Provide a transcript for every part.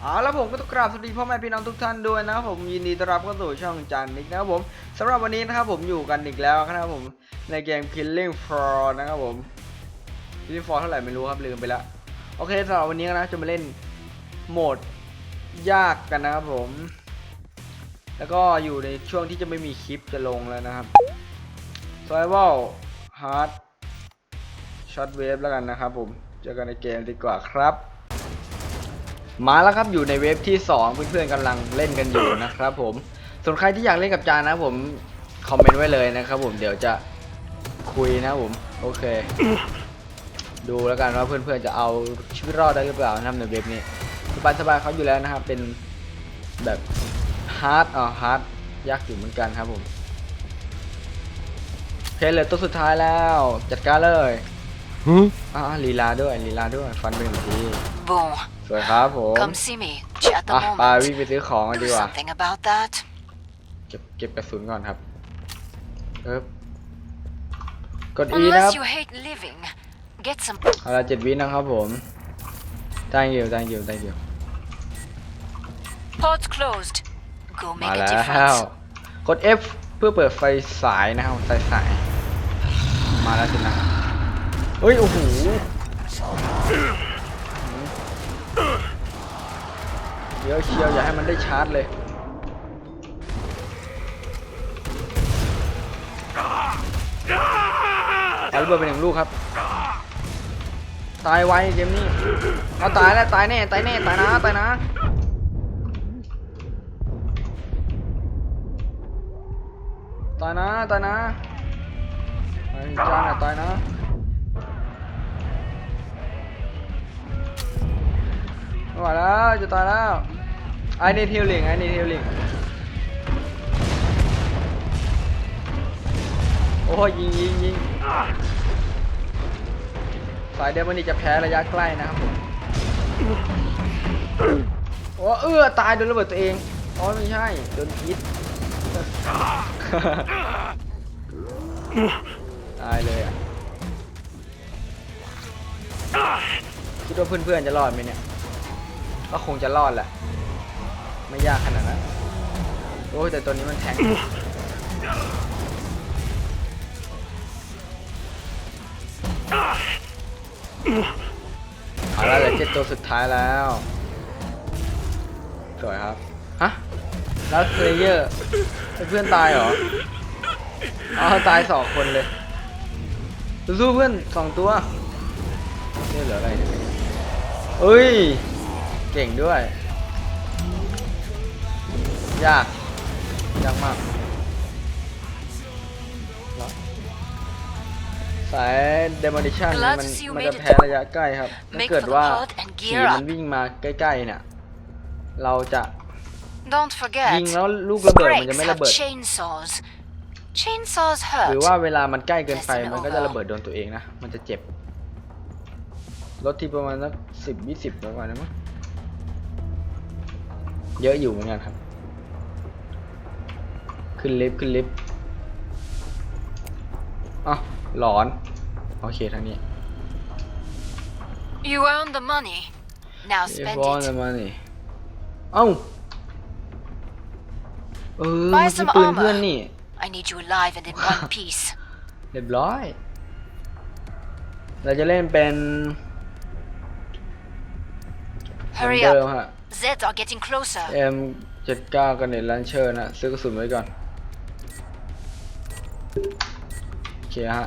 เอาแล้วผมก็ต้องกราบสวัสดีพ่อแม่พี่น้องทุกท่านด้วยนะครับผมยินดีต้อนรับเข้าสู่ช่องจันนิกนะครับผมสำหรับวันนี้นะครับผมอยู่กันอีกแล้วนะครับผมในเกม Killing Floor นะครับผม Killing Floor เท่าไหร่ไม่รู้ครับลืมไปล้วโอเคสำหรับวันนี้นะจะมาเล่นโหมดยากกันนะครับผม แล้วก็อยู่ในช่วงที่จะไม่มีคลิปจะลงแล้วนะครับ Survival Hard Shot Wave แล้วกันนะครับผมเจอกันในเกมดีกว่าครับ มาแล้วครับอยู่ในเว็บที่ 2 เพื่อนๆกำลังเล่นกันอยู่นะครับผมส่วนใครที่อยากเล่นกับจานนะผมคอมเมนต์ไว้เลยนะครับผมเดี๋ยวจะคุยนะผมโอเค ดูแล้วกันว่าเพื่อนๆจะเอาชีวิตรอดได้หรือเปล่านะครับในเว็บนี้สบายๆเขาอยู่แล้วนะครับเป็นแบบฮาร์ดอ๋อฮาร์ดยากอยู่เหมือนกันครับผมโอเคเหลือตัวสุดท้ายแล้วจัดการเลย อ่าลีลาด้วยลีลาด้วยฟันไปหนึ่งที Bon, สวยครับผม come see me. J'ai at the อะไป moment. วิ่งไปซื้อของกันดี Do กว่า something about that. เก็บเก็บกระสุนก่อนครับเอ๊บกด E นะครับ Unless you hate living, get some. เอาละเจ็ดวินะครับผม thank you thank you thank you Port closed. Go มา make a แล้ว difference. กด F เพื่อเปิดไฟสายนะครับไฟสาย มาแล้วสินะ เฮ้ย โอ้โหเดี๋ยวเชียวอย่าให้มันได้ชาร์จเลยเอาระเบิดไปหนึ่งลูกครับ ตายไวเกมนี้ เอาตายแล้วตายแน่ตายแน่ตายนะตายนะ ตายนะตายนะไอ้จานอะตายนะ ไม่ไหวแล้วจะตายแล้วไอ้นี่ทิวลิงไอ้นี่ทิวลิงโอ้ยยิงยิงยิงสายเดมอนี่จะแพ้ระยะใกล้นะครับผมโอ้เอื้อตายโดนระเบิดตัวเองอ๋อไม่ใช่โดนพิษตายเลยอะคิดว่าเพื่อนๆจะรอดไหมเนี่ย ก็คงจะรอดแหละ ไม่ยากขนาดนั้น โอ้ยแต่ตัวนี้มันแทงเอาละเหลือเจ็ดตัวสุดท้ายแล้ว สวยครับ ฮะ แล้วเพลเยอร์เพื่อนตายเหรออ๋อตายสองคนเลย สู้เพื่อนสองตัวนี่เหลืออะไรเนี่ยเอ้ย เก่งด้วย ยาก ยากมากเหรอสาย demolition นี่ Glad มัน to see you มัน made จะ it แพ้ to- ระยะใกล้ครับ ถ้า Make เกิด for the ว่า pod and ผี gear มัน up. วิ่งมาใกล้ๆเนี่ย เราจะ Don't forget. ยิงแล้วลูกระเบิดมันจะ Brakes ไม่ have ระเบิด chainsaws. Chainsaws หรือ hurt. ว่าเวลามันใกล้เกินไป Listen มันก็จะ over ระเบิดโดนตัวเองนะ มันจะเจ็บลดที่ประมาณสักสิบยี่สิบประมาณนั้นมั้ง เยอะอยู่เหมือนกันครับ ขึ้นลิฟต์ขึ้นลิฟต์อะหลอน โอเคทางนี้ You earned the money. Now เอ spend ฟอน it. มานี่เอ้า เออ Buy เมื่อกี้ some ปืน armor เพื่อนนี่ I need you alive and in one piece. เรียบร้อย เราจะเล่นเป็น Hurry เหมือนเดิม up. ฮะ Zeds are getting closer. M79 กันเน็ตลันเชอร์นะ ซื้อกระสุนไว้ก่อน โอเคฮะ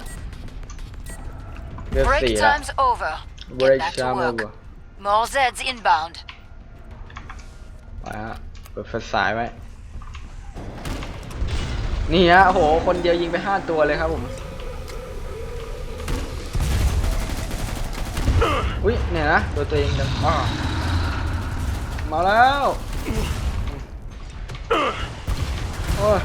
เลือก Break สี่ละ time's over. Break Get back to time over work. More Zeds inbound. ไปฮะเปิดไฟสายไว้ นี่ฮะโอ้โห คนเดียวยิงไปห้าตัวเลยครับผม อุ้ยเนี่ยนะ ตัวตัวเองจังอ้อ มาแล้วโอ้ย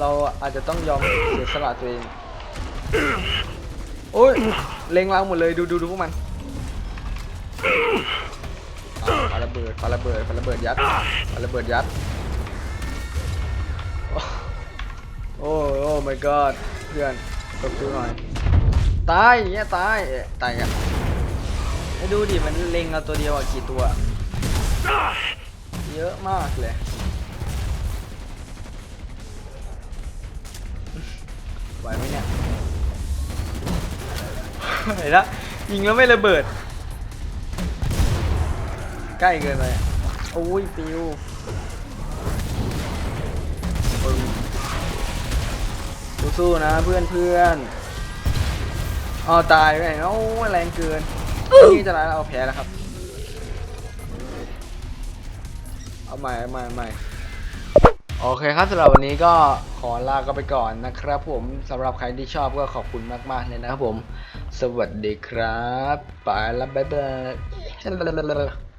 เราอาจจะต้องยอมเสียสละตัวเองโอ้ยเล็งเราหมดเลยดูดูดูพวกมันอ่าปาระเบิดปาระเบิดปาระเบิดยัดปาระเบิดยัดโอ้โอ้ my god เพื่อนตบดูหน่อยตายเงี้ยตายเอ๊ะตายกั ดูดิมันเล็งเราตัวเดียวอะกี่ตัว เยอะมากเลย ไหวไหมเนี่ยเห็นละยิงแล้วไม่ระเบิด ใกล้เกินไปอะโอ้ยปิวสู้ๆนะเพื่อนเพื่อนอ๋อตายไปไหนโอ้ยแรงเกิน นี่จะร้ายเราเอาแพ้แล้วครับ เอาใหม่เอาใหม่เอาใหม่โอเคครับสำหรับวันนี้ก็ขอลาก็ไปก่อนนะครับ ผมสำหรับใครที่ชอบก็ขอบคุณมากๆเลยนะครับผม สวัสดีครับไปแล้วบ๊ายบาย